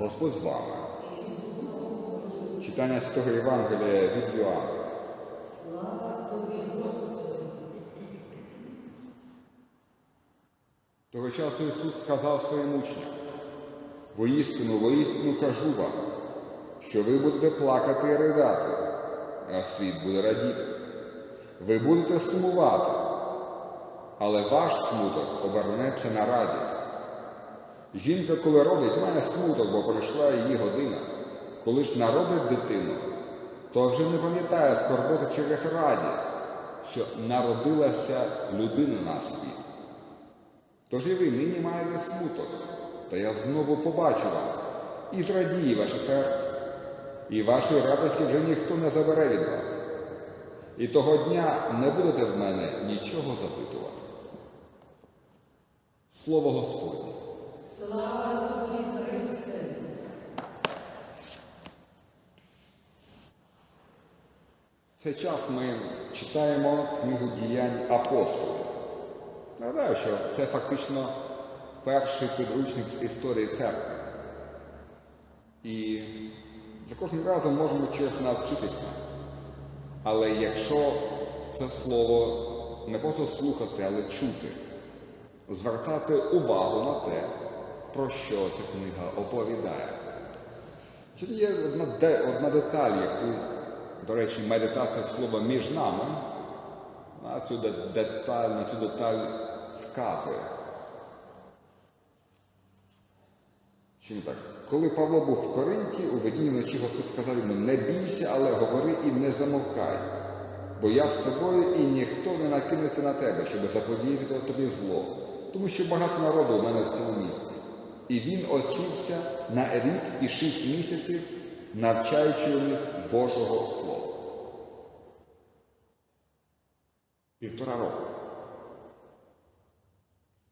Господь з вами. Читання Святого Євангелія від Йоанна. Того часу Ісус сказав своїм учням, воістину, воістину кажу вам, що ви будете плакати і ридати, а світ буде радіти. Ви будете сумувати, але ваш смуток обернеться на радість. Жінка, коли родить, має смуток, бо прийшла її година. Коли ж народить дитину, то вже не пам'ятає скорботи через радість, що народилася людина на світ. Тож і ви нині маєте смуток, та я знову побачу вас і зрадіє ваше серце, і вашої радості вже ніхто не забере від вас. І того дня не будете в мене нічого запитувати. Слово Господнє. Слава тобі, Христе! В цей час ми читаємо книгу діянь апостолів. Нагадаю, що це фактично перший підручник з історії церкви. І за кожним разом можемо чогось навчитися. Але якщо це слово не просто слухати, але чути, звертати увагу на те, про що ця книга оповідає. Тут є одна, де, одна деталь, яку, до речі, медитація слова між нами на цю деталь, на цю деталь вказує. Не так? Коли Павло був в Коринті, у видінні вночі Господь сказав йому, не бійся, але говори і не замовкай, бо я з тобою і ніхто не накинеться на тебе, щоб заподіяти тобі зло, тому що багато народу у мене в цьому місті. І він осівся на рік і шість місяців, навчаючи у них Божого Слова. Півтора року.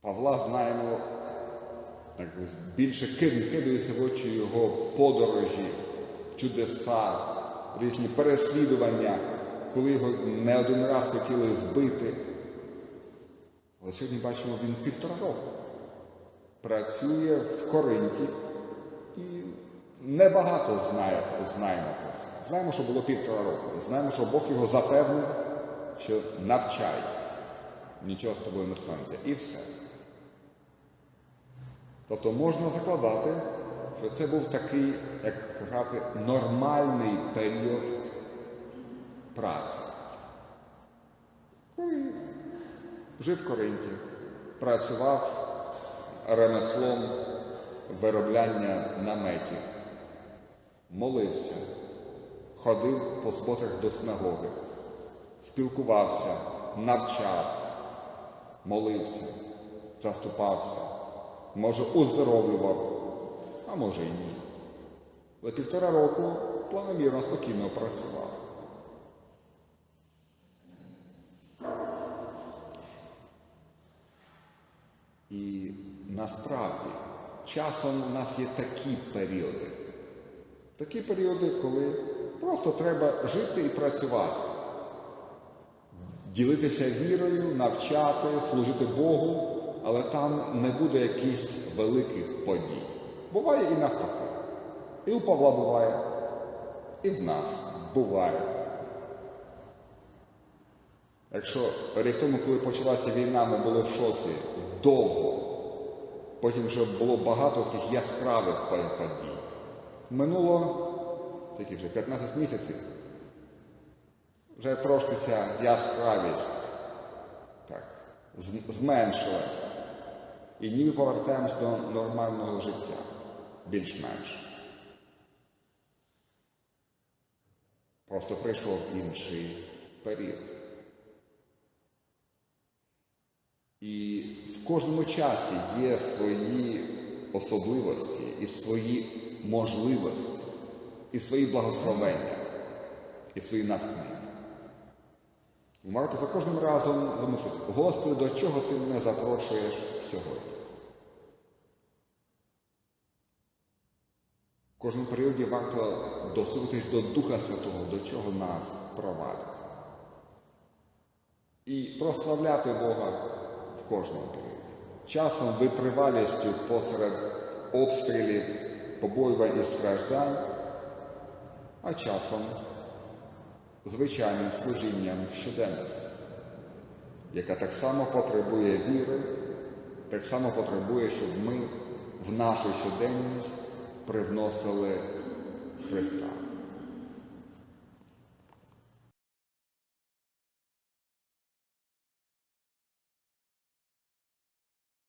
Павла знаємо, так більше кид- кидаються в очі його подорожі, чудеса, різні переслідування, коли його не один раз хотіли вбити. Але сьогодні бачимо, він півтора року працює в Коринті і небагато знає, знаємо про це. Знаємо, що було півтора року. Знаємо, що Бог його запевнив, що навчай. Нічого з тобою не станеться. І все. Тобто можна закладати, що це був такий, як казати, нормальний період праці. Ну, жив в Коринті, працював ремеслом виробляння наметів, молився, ходив по суботах до синагоги, спілкувався, навчав, молився, заступався, може, оздоровлював, а може і ні. Але півтора року планомірно спокійно працював. І насправді часом у нас є такі періоди. Такі періоди, коли просто треба жити і працювати, ділитися вірою, навчати, служити Богу, але там не буде якихось великих подій. Буває і навпаки. І у Павла буває, і в нас буває. Якщо рік тому, коли почалася війна, ми були в шоці довго, потім вже було багато таких яскравих подій. Минуло тільки вже 15 місяців. Вже трошки ця яскравість так, зменшилась. І ніби повертаємось до нормального життя, більш-менш. Просто прийшов інший період. І в кожному часі є свої особливості і свої можливості, і свої благословення, і свої натхнення. Ви можете за кожним разом замислити, Господи, до чого ти мене запрошуєш сьогодні? В кожному періоді варто дослухатись до Духа Святого, до чого нас провадить. І прославляти Бога в кожному періоді. Часом витривалістю посеред обстрілів, побоювань і страждань, а часом звичайним служінням щоденності, яка так само потребує віри, так само потребує, щоб ми в нашу щоденність привносили Христа.